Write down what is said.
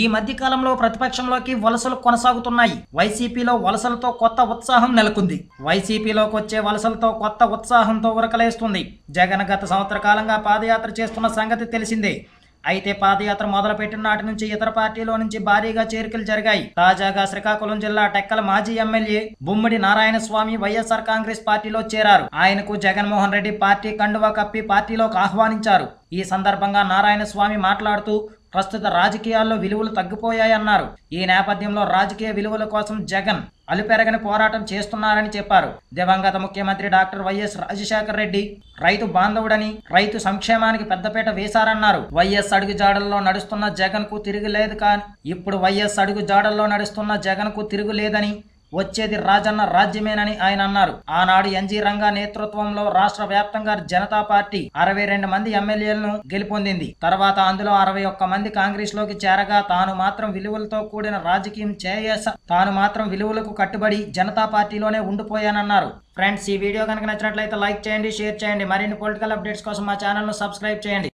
ఈ మధ్యకాలంలో ప్రతిపక్షంలోకి వలసలు కొనసాగుతున్నాయి. వైసీపీలో వలసలతో కొత్త ఉత్సాహం నెలకొంది. వైసీపీలోకి వచ్చే వలసలతో కొత్త ఉత్సాహంతో ఉరకలేస్తుంది. జగన్ గత సంవత్సర కాలంగా పాదయాత్ర చేస్తున్న సంగతి తెలిసిందే. అయితే పాదయాత్ర మొదలుపెట్టిన నాటి నుంచి ఇతర పార్టీలో నుంచి భారీగా చేరికలు జరిగాయి. తాజాగా శ్రీకాకుళం జిల్లా టెక్కల మాజీ ఎమ్మెల్యే బొమ్మిడి నారాయణ స్వామి వైఎస్ఆర్ కాంగ్రెస్ పార్టీలో చేరారు. ఆయనకు జగన్మోహన్ రెడ్డి పార్టీ కండువా కప్పి పార్టీలోకి ఆహ్వానించారు. ఈ సందర్భంగా నారాయణ స్వామి మాట్లాడుతూ ప్రస్తుత రాజకీయాల్లో విలువలు తగ్గిపోయాయన్నారు. ఈ నేపథ్యంలో రాజకీయ విలువల కోసం జగన్ అలుపెరగని పోరాటం చేస్తున్నారని చెప్పారు. దివంగత ముఖ్యమంత్రి డాక్టర్ వైఎస్ రాజశేఖర రెడ్డి రైతు బాంధవుడని రైతు సంక్షేమానికి పెద్దపీట వేశారన్నారు. వైఎస్ అడుగు జాడల్లో నడుస్తున్న జగన్కు తిరుగులేదు కానీ ఇప్పుడు వైఎస్ అడుగు జాడల్లో నడుస్తున్న జగన్కు తిరుగులేదని వచ్చేది రాజన్న రాజ్యమేనని ఆయన అన్నారు. ఆనాడు ఎన్జీ రంగా నేతృత్వంలో రాష్ట్ర వ్యాప్తంగా జనతా పార్టీ అరవై రెండు మంది ఎమ్మెల్యేలను గెలుపొందింది. తర్వాత అందులో అరవై ఒక్క మంది కాంగ్రెస్లోకి చేరగా తాను మాత్రం విలువలతో కూడిన రాజకీయం చేయేస తాను మాత్రం విలువలకు కట్టుబడి జనతా పార్టీలోనే ఉండిపోయానన్నారు. ఫ్రెండ్స్ ఈ వీడియో కనుక నచ్చినట్లయితే లైక్ చేయండి షేర్ చేయండి. మరిన్ని పొలిటికల్ అప్డేట్స్ కోసం మా ఛానల్ను సబ్స్క్రైబ్ చేయండి.